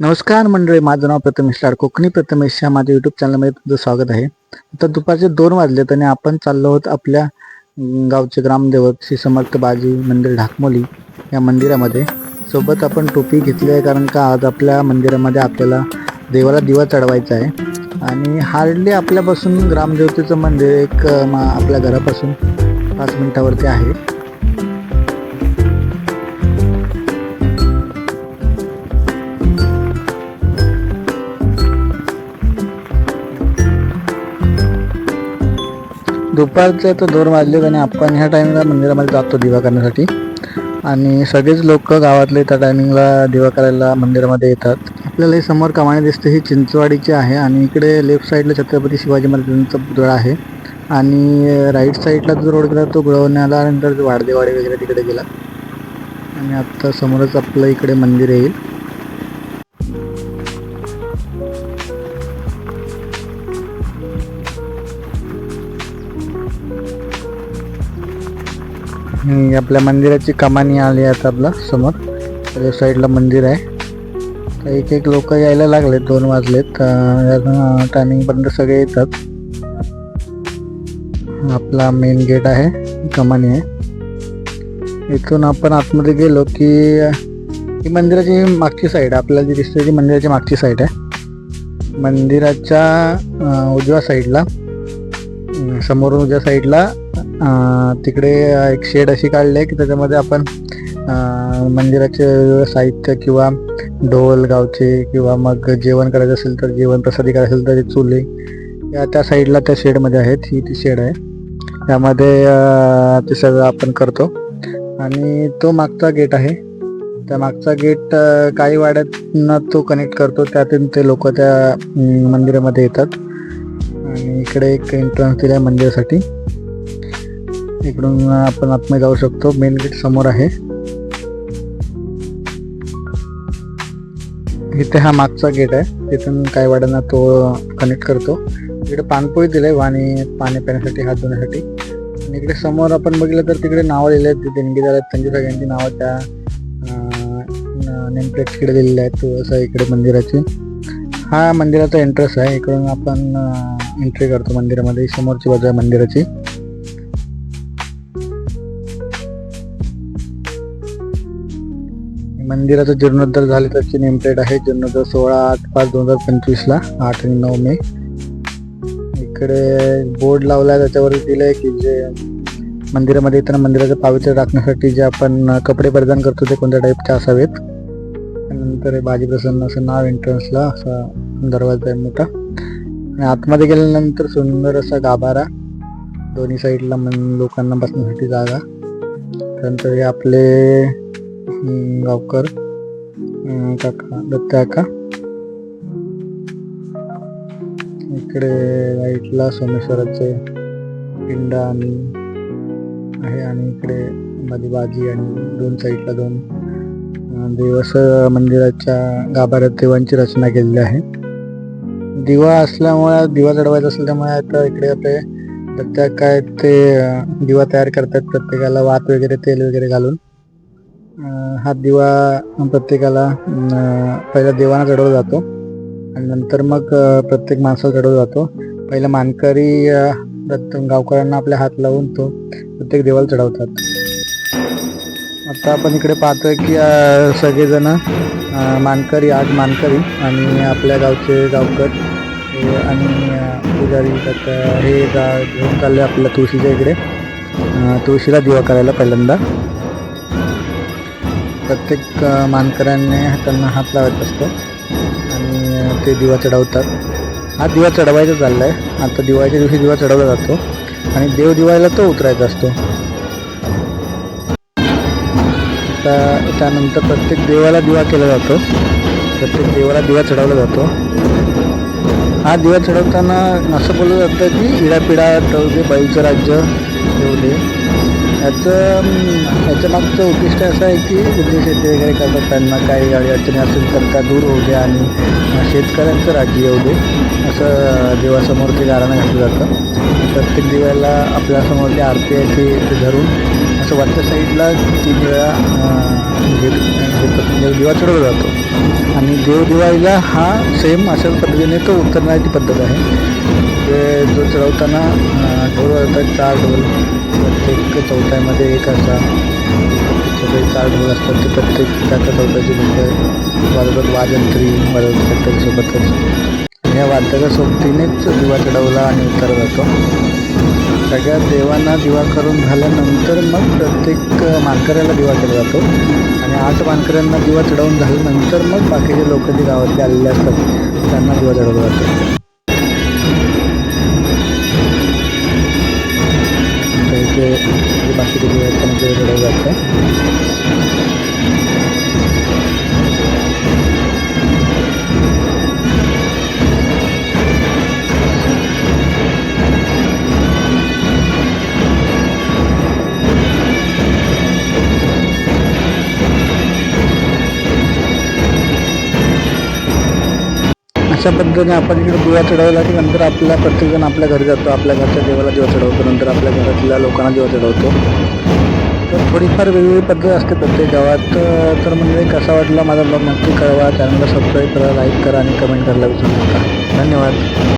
नमस्कार मंडळी माझं नाव प्रथमेश लाड कोकणी प्रथमेश या माझ्या युट्यूब चॅनलमध्ये तुमचं स्वागत आहे. आता दुपारचे दोन वाजलेत आणि आपण चाललो आहोत आपल्या गावचे ग्रामदेवत श्री समर्थ बाजी मंदिर ढाकमोली या मंदिरामध्ये. सोबत आपण टोपी घेतली आहे कारण का आज आपल्या मंदिरामध्ये आपल्याला देवाला दिवा चढवायचा आहे. आणि हार्डली आपल्यापासून ग्रामदेवतेचं मंदिर एक मा- आपल्या घरापासून पाच मिनिटावरती आहे. दुपारचे तर दोन वाजले आणि आपण ह्या टायमिंगला मंदिरामध्ये जातो दिवा करण्यासाठी. आणि सगळेच लोक गावातले त्या टायमिंगला दिवा करायला मंदिरामध्ये येतात. आपल्याला हे समोर कमाणी दिसते ही चिंचवाडीची आहे आणि इकडे लेफ्ट साईडला छत्रपती शिवाजी महाराजांचा पुतळा आहे. आणि राईट साईडला जो रोड गेला तो गुळवण्याला नंतर वाडदेवाडी वगैरे तिकडे गेला. आणि आत्ता समोरच आपलं इकडे मंदिर येईल. आपल्या मंदिराची कमानी आली आता आपला समोर. त्या साईडला मंदिर आहे. तर एक एक लोक यायला लागलेत दोन वाजलेत. टायमिंगपर्यंत सगळे येतात. आपला मेन गेट आहे कमानी आहे. इथून आपण आतमध्ये गेलो की ही मंदिराची मागची साईड आपल्याला जी दिसते ती मंदिराची मागची साईड आहे. मंदिराच्या उजव्या साईडला समोरून उजव्या साईडला तिकडे एक शेड अशी काढली आहे की त्याच्यामध्ये आपण मंदिराचे साहित्य किंवा ढोल गावचे किंवा मग जेवण करायचं असेल तर जेवण प्रसादी करायचं असेल तर चुले या त्या साईडला त्या शेडमध्ये आहेत ही ती शेड आहे. त्यामध्ये ते सगळं आपण करतो. आणि तो मागचा गेट आहे. त्या मागचा गेट काही वाड्यातनं तो कनेक्ट करतो त्यातून ते लोक त्या मंदिरामध्ये येतात. आणि इकडे एक एंट्रन्स दिला आहे मंदिरासाठी. इकडून आपण आतमध्ये जाऊ शकतो. मेन गेट समोर आहे. इथे हा मागचा गेट आहे. तिथून काही वाड्यांना तो कनेक्ट करतो. इकडे पानपोळी दिले वाणी पाणी पिण्यासाठी हात धुण्यासाठी. आणि इकडे समोर आपण बघितलं तर तिकडे नावं लिहिले आहेत. देणगीदार आहेत त्यांची सगळ्यांची नावं त्या नेमप्लेट तिकडे दिलेले आहेत. असं इकडे मंदिराची. हा मंदिराचा एंट्रन्स आहे. इकडून आपण एंट्री करतो मंदिरामध्ये. समोरची बाजू आहे मंदिराची. मंदिराचं जीर्णोद्धार झाले त्याची नेमप्लेट आहे. जीर्णोद्धार सोळा आठ पाच दोन हजार पंचवीस ला आठ आणि नऊ मे. इकडे बोर्ड लावलाय त्याच्यावर दिलंय की जे मंदिरामध्ये येताना मंदिराचं पावित्र्य राखण्यासाठी जे आपण कपडे परिधान करतो ते कोणत्या टाईपचे असावेत? त्यानंतर बाजी प्रसन्न असं नाव एंट्रन्सला असा दरवाजा आहे मोठा. आणि आतमध्ये गेल्यानंतर सुंदर असा गाभारा. दोन्ही साईडला मन लोकांना बसण्यासाठी जागा. त्यानंतर हे आपले गावकर काका दत्त काका. इकडे राईटला सोमेश्वराचे पिंड आणि आहे आणि इकडे मध्ये बाजी आणि दोन साईडला दोन देवस मंदिराच्या गाभाऱ्यात देवांची रचना केलेली आहे. दिवा असल्यामुळे दिवा चढवायचा असेल त्यामुळे आता इकडे आपले प्रत्येक काय ते दिवा तयार करतात प्रत्येकाला वात वगैरे तेल वगैरे घालून. हा दिवा प्रत्येकाला पहिला देवाना चढवला जातो. आणि नंतर मग प्रत्येक माणसाला चढवला जातो. पहिला मानकरी अं, प्रत्येक गावकऱ्यांना आपल्या हात लावून तो प्रत्येक देवाला चढवतात. आता आपण इकडे पाहतोय की सगळेजण मानकरी आठ मानकरी आणि आपल्या गावचे गावकर आणि पुजारी हे गा- घेऊन चालले आपल्या तुळशीच्या इकडे. तुळशीला दिवा करायला पहिल्यांदा. प्रत्येक मानकऱ्याने त्यांना हात लावायचा असतो. आणि ते दिवा चढवतात. हा दिवा चढवायचा चाललाय. आता दिवाळीच्या दिवशी दिवा चढवला जातो. आणि देव दिवाळीला तो उतरायचा असतो. आता त्यानंतर प्रत्येक देवाला दिवा केला जातो. प्रत्येक देवाला दिवा चढवला जातो. हा दिवा चढवताना असं बोललं जातं की इडापिडा टळू बाईचं राज्य येऊ ह्याचं याचं मागचं उद्दिष्ट असं आहे की जे शेती वगैरे करतात त्यांना काही अडचणी असेल तर त्या दूर होऊ दे आणि शेतकऱ्यांचं राज्य येऊ दे. असं देवासमोर ते गाराणं घातलं जातं. प्रत्येक दिव्याला आपल्यासमोर ते आरती आहे ते धरून. असं वरच्या साईडला तीन वेळा म्हणजे दिवा चढवला जातो. आणि देवदिवाळीला हा सेम अशाच पद्धतीने तो उतरण्याची पद्धत आहे. ते जो चढवताना ढोल वाजवतात चार ढोल प्रत्येक चौथ्यामध्ये एक असा सगळे चार ढोल असतात ते प्रत्येक त्याच्या चौथ्याची म्हणजे वाजवत वाजंत्री वाजवत त्याच्यासोबतच आणि या वाद्याच्या सोबतीनेच दिवा चढवला आणि उतरला जातो. सगळ्या देवांना दिवा करून झाल्यानंतर मग प्रत्येक मानकऱ्याला दिवा केला जातो. आणि आठ मानकऱ्यांना दिवा चढवून झाल्यानंतर मग बाकीचे लोक जे गावातले आलेले असतात त्यांना दिवा चढवला जातो. इथे जे बाकीचे दिवे आहेत त्यांना अशा पद्धतीने आपण इकडे दिवा चढवला की नंतर आपल्या प्रत्येकजण आपल्या घरी जातो आपल्या घरच्या देवाला दिवा चढवतो नंतर आपल्या घरातल्या लोकांना दिवा चढवतो. तर थोडीफार वेगवेगळी पद्धत असते प्रत्येक गावात. तर म्हणजे कसा वाटला माझा ब्लॉग नक्की कळवा. चॅनलला सबस्क्राईब करा लाईक करा आणि कमेंट करायला विसरू नका. धन्यवाद.